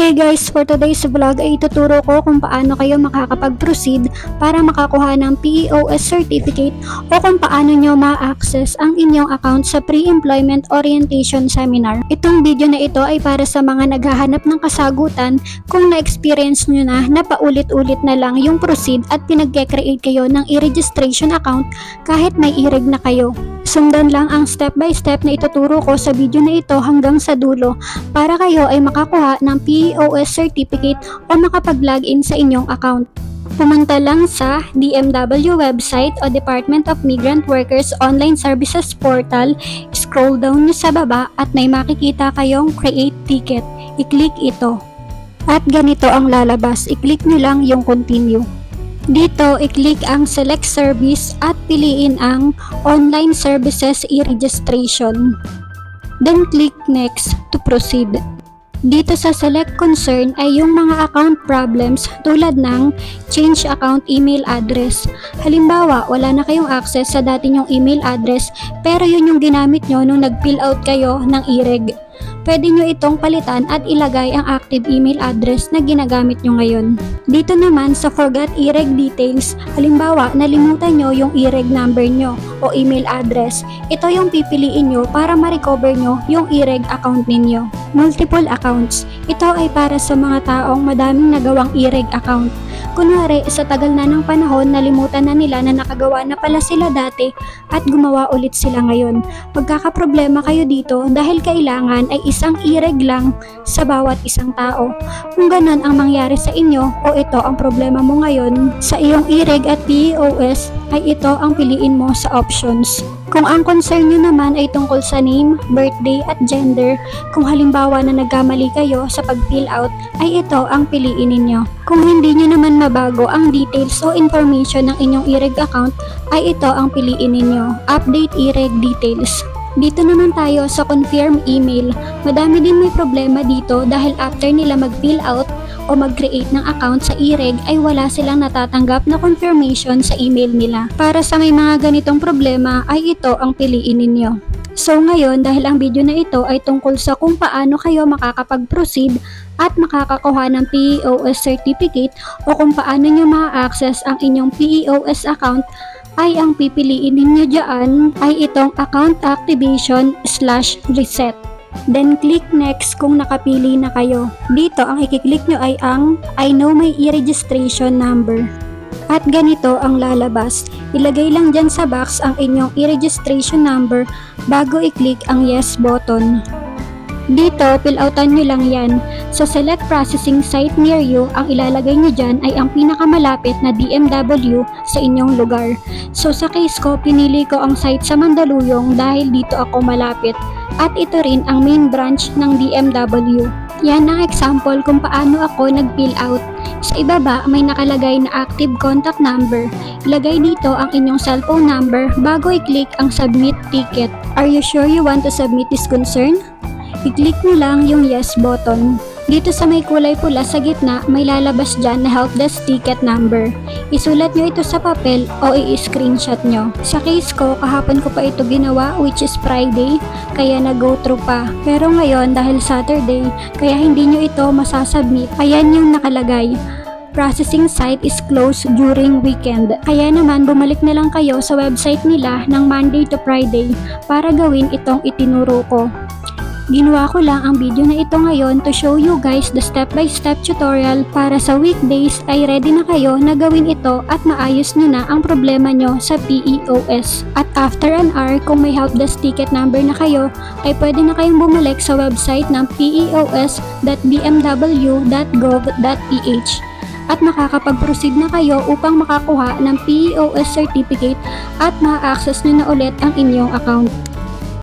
Hey guys, for today's vlog ay ituturo ko kung paano kayo makakapag-proceed para makakuha ng PEOS certificate o kung paano nyo ma-access ang inyong account sa Pre-Employment Orientation Seminar. Itong video na ito ay para sa mga naghahanap ng kasagutan kung na-experience nyo na na paulit-ulit na lang yung proceed at pinagke-create kayo ng e-registration account kahit may e-reg na kayo. Sundan lang ang step by step na ituturo ko sa video na ito hanggang sa dulo para kayo ay makakuha ng PEOS certificate o makapag-login sa inyong account. Pumunta lang sa DMW website o Department of Migrant Workers Online Services Portal, scroll down nyo sa baba at may makikita kayong Create Ticket. I-click ito. At ganito ang lalabas, i-click nyo lang yung Continue. Dito, i-click ang Select Service at piliin ang Online Services e-registration. Then click Next to proceed. Dito sa Select Concern ay yung mga account problems tulad ng change account email address. Halimbawa, wala na kayong access sa dati nyong email address pero yun yung ginamit nyo nung nag-fill out kayo ng e-reg. Pwede nyo itong palitan at ilagay ang active email address na ginagamit nyo ngayon. Dito naman sa Forgot e-reg details, halimbawa nalimutan nyo yung e-reg number nyo o email address, ito yung pipiliin nyo para ma-recover nyo yung e-reg account ninyo. Multiple accounts, ito ay para sa mga taong madaming nagawang e-reg account. Kunwari, sa tagal na ng panahon, nalimutan na nila na nakagawa na pala sila dati at gumawa ulit sila ngayon. Magkakaproblema kayo dito dahil kailangan ay isang e-reg lang sa bawat isang tao. Kung ganon ang mangyari sa inyo o ito ang problema mo ngayon sa iyong e-reg at PEOS ay ito ang piliin mo sa options. Kung ang concern nyo naman ay tungkol sa name, birthday at gender, kung halimbawa na nagkamali kayo sa pag-fill out, ay ito ang piliin ninyo. Kung hindi nyo naman mabago ang details o information ng inyong e-reg account, ay ito ang piliin ninyo. Update e-reg details. Dito naman tayo sa confirm email. Madami din may problema dito dahil after nila mag-fill out o mag-create ng account sa e-reg ay wala silang natatanggap na confirmation sa email nila. Para sa may mga ganitong problema ay ito ang piliin ninyo. So ngayon dahil ang video na ito ay tungkol sa kung paano kayo makakapag-proceed at makakakuha ng PEOS certificate o kung paano nyo ma-access ang inyong PEOS account ay ang pipiliin ninyo dyan ay itong account activation slash reset. Then click next kung nakapili na kayo. Dito ang ikiklik nyo ay ang I know my e-registration number. At ganito ang lalabas. Ilagay lang dyan sa box ang inyong e-registration number bago i-click ang yes button. Dito, fill outan nyo lang yan. Sa select processing site near you, ang ilalagay nyo dyan ay ang pinakamalapit na DMW sa inyong lugar. So sa case ko, pinili ko ang site sa Mandaluyong dahil dito ako malapit. At ito rin ang main branch ng DMW. Yan ang example kung paano ako nag-fill out. Sa ibaba, may nakalagay na active contact number. Ilagay dito ang inyong cellphone number bago i-click ang submit ticket. Are you sure you want to submit this concern? I-click nyo lang yung yes button. Dito sa may kulay pula sa gitna, may lalabas dyan na help desk ticket number. Isulat nyo ito sa papel o i-screenshot nyo. Sa case ko, kahapon ko pa ito ginawa which is Friday, kaya nag-go through pa. Pero ngayon, dahil Saturday, kaya hindi nyo ito masasubmit. Ayan yung nakalagay processing site is closed during weekend. Kaya naman bumalik na lang kayo sa website nila ng Monday to Friday para gawin itong itinuro ko. Ginawa ko lang ang video na ito ngayon to show you guys the step-by-step tutorial para sa weekdays ay ready na kayo na gawin ito at maayos nyo na ang problema nyo sa PEOS. At after an hour, kung may help desk ticket number na kayo, ay pwede na kayong bumalik sa website ng peos.bmw.gov.ph at makakapag-proceed na kayo upang makakuha ng PEOS certificate at ma-access nyo na ulit ang inyong account.